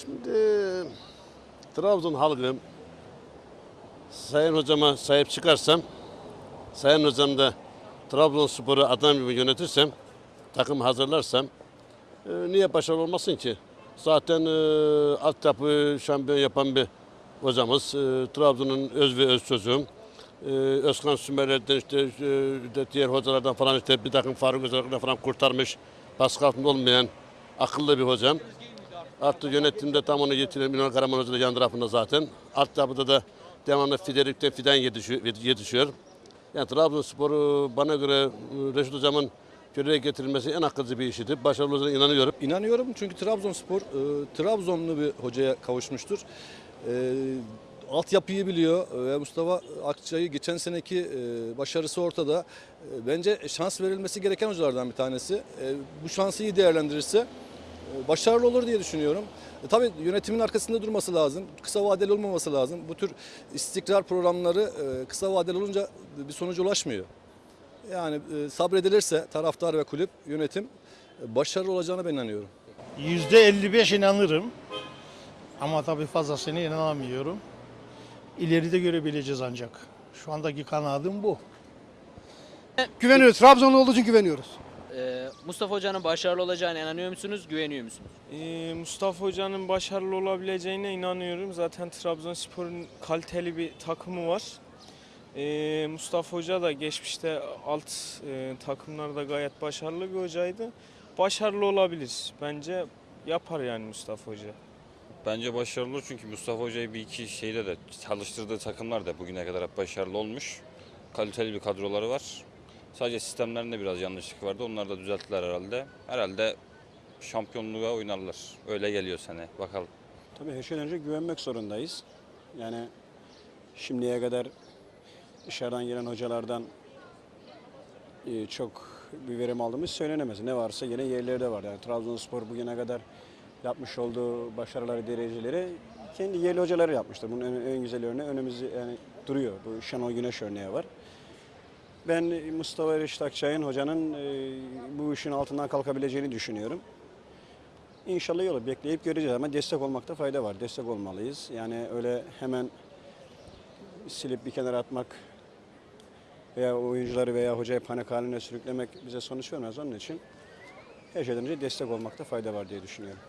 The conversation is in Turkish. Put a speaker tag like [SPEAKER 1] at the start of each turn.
[SPEAKER 1] Şimdi Trabzon halkı Sayın hocama sahip çıkarsam, Sayın hocam da Trabzonspor'u adam gibi yönetirsem, takım hazırlarsam e, niye başarılı olmasın ki? Zaten e, altyapı şampiyon yapan bir hocamız. E, Trabzon'un öz ve öz çocuğum. E, Özkan Sümerler'den işte e, diğer hocalardan falan işte bir takım Faruk Özer'den falan kurtarmış. Baskı olmayan akıllı bir hocam. Artık yönetimde tam onu yetinen Ünal Karaman Hoca da yan tarafında zaten. Alt yapıda da devamlı fidelikte fiden yetişiyor. Yani Trabzonspor'u bana göre e, Reşit Hocam'ın göreve getirilmesi en akılcı bir işidir. Başarılı olacağına inanıyorum.
[SPEAKER 2] İnanıyorum çünkü Trabzonspor e, Trabzonlu bir hocaya kavuşmuştur. E, altyapıyı biliyor ve Mustafa Akçay'ı geçen seneki e, başarısı ortada. E, bence şans verilmesi gereken hocalardan bir tanesi. E, bu şansı iyi değerlendirirse başarılı olur diye düşünüyorum. E, tabii yönetimin arkasında durması lazım. Kısa vadeli olmaması lazım. Bu tür istikrar programları e, kısa vadeli olunca bir sonuca ulaşmıyor. Yani e, sabredilirse taraftar ve kulüp, yönetim e, başarılı olacağına ben inanıyorum.
[SPEAKER 3] %55 inanırım. Ama tabii fazlasını inanamıyorum. İleride görebileceğiz ancak. Şu andaki kanaatim bu.
[SPEAKER 4] Güveniyoruz. Trabzonlu olduğu için güveniyoruz.
[SPEAKER 5] Ee, Mustafa Hoca'nın başarılı olacağına inanıyor musunuz, güveniyor musunuz?
[SPEAKER 6] Ee, Mustafa Hoca'nın başarılı olabileceğine inanıyorum. Zaten Trabzonspor'un kaliteli bir takımı var. Ee, Mustafa Hoca da geçmişte alt e, takımlarda gayet başarılı bir hocaydı. Başarılı olabilir. Bence yapar yani Mustafa Hoca.
[SPEAKER 7] Bence başarılı olur çünkü Mustafa Hoca'yı bir iki şeyde de çalıştırdığı takımlar da bugüne kadar hep başarılı olmuş. Kaliteli bir kadroları var. Sadece sistemlerinde biraz yanlışlık vardı. Onları da düzelttiler herhalde. Herhalde şampiyonluğa oynarlar. Öyle geliyor sene. Bakalım.
[SPEAKER 8] Tabii her şeyden önce güvenmek zorundayız. Yani şimdiye kadar dışarıdan gelen hocalardan e, çok bir verim aldığımız söylenemez. Ne varsa yine yerlerde var. Yani Trabzonspor bugüne kadar yapmış olduğu başarıları, dereceleri kendi yerli hocaları yapmıştır. Bunun en, en güzel örneği önümüzde yani duruyor. Bu Şenol Güneş örneği var. Ben Mustafa Reşit Akçay'ın hocanın e, bu işin altından kalkabileceğini düşünüyorum. İnşallah iyi olur. Bekleyip göreceğiz ama destek olmakta fayda var. Destek olmalıyız. Yani öyle hemen silip bir kenara atmak veya oyuncuları veya hocayı panik haline sürüklemek bize sonuç vermez. Onun için her şeyden önce destek olmakta fayda var diye düşünüyorum.